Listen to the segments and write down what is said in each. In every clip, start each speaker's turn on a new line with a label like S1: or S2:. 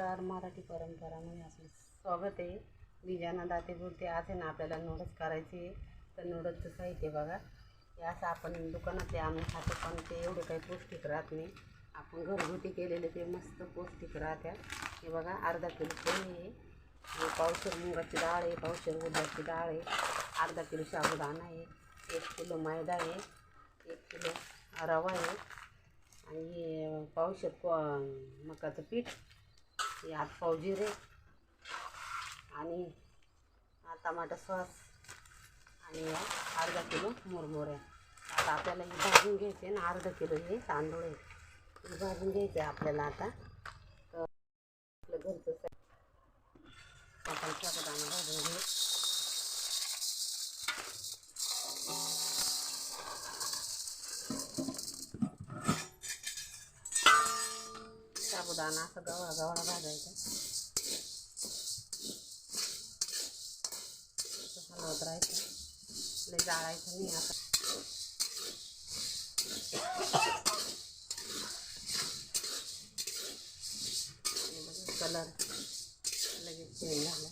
S1: नमस्कार मराठी परंपरा म्हणजे आपलं स्वागत आहे. मी ज्यांना दाते बोलते आज आहे ना आपल्याला नूडल्स करायचे आहे. तर आहे साहित्य बघा. हे असं आपण दुकानातले आणून खातो पण ते एवढे काही पौष्टिक राहत नाही. आपण घरगुती केलेले ते मस्त पौष्टिक राहतात हे बघा अर्धा किलो पोहे आहे. आणि पावशेर मुगाची डाळ आहे पावशेर उडदाची डाळ आहे. अर्धा किलो साबुदाणा आहे. एक किलो मैदा आहे. एक किलो रवा आहे. आणि हे पावशेर को मकाचं पीठ. यात फौजी पाव जिरे आणि हा टमाटा सॉस आणि या अर्धा किलो मुरमुऱ्या आता आपल्याला हे भाजून घ्यायचे ना अर्धा किलो हे तांदूळ आहे. भाजून घ्यायचे आपल्याला आता. तर आपलं घरचं आपण सगळं भाजून घेऊ. साबुदाणा असं गवळा गवळा भाजायचा. हलवत राहायचं. लय जाळायचं नाही आता. कलर लगेच चेंज झाला.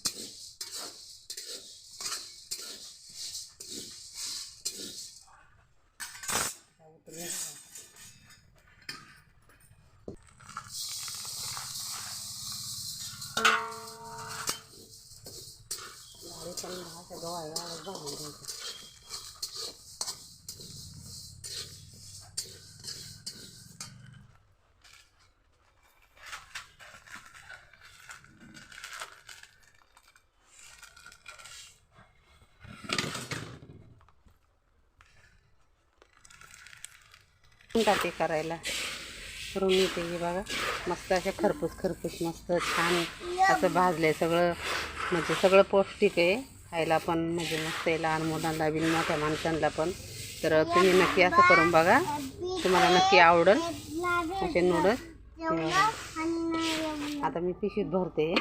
S1: उतरून घ्यायचं. डाळी पण अशा गव्हा गव्हाच भाजून घ्यायच्या ते करायला. करून येते हे बघा. मस्त असे खरपूस खरपूस मस्त छान असं भाजलं सगळं. म्हणजे सगळं पौष्टिक आहे. खायला पण म्हणजे मस्त आहे लहान मुलांना बी मोठ्या माणसांना पण. तर तुम्ही नक्की असं करून बघा. तुम्हाला नक्की आवडेल. असे नूडल्स. आता मी पिशवीत भरते.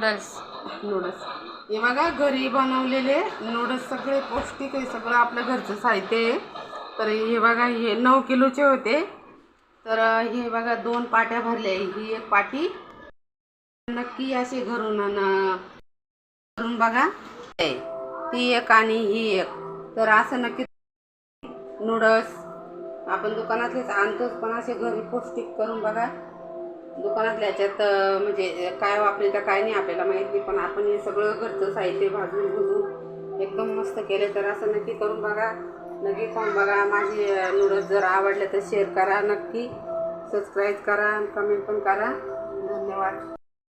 S2: नूडल्स
S1: नूडल्स हे बघा घरी बनवलेले नूडल्स सगळे पौष्टिक आहे सगळं आपलं घरचं साहित्य आहे. तर हे बघा हे नऊ किलोचे होते. तर हे बघा दोन पाट्या भरल्या ही एक पाटी. नक्की असे घरून आण- करून बघा. ती एक आणि ही एक. तर असं नक्की नूडल्स आपण दुकानातलेच आणतोच पण असे घरी पौष्टिक करून बघा. दुकानातल्या याच्यात म्हणजे काय वापरायचं काय नाही आपल्याला माहीत नाही. पण आपण हे सगळं घरचं साहित्य भाजून भुजून एकदम मस्त केले तर असं नक्की करून बघा. नक्की खाऊन बघा. माझी नूडल्स जर आवडले तर शेअर करा. नक्की सबस्क्राईब करा कमेंट पण करा. धन्यवाद.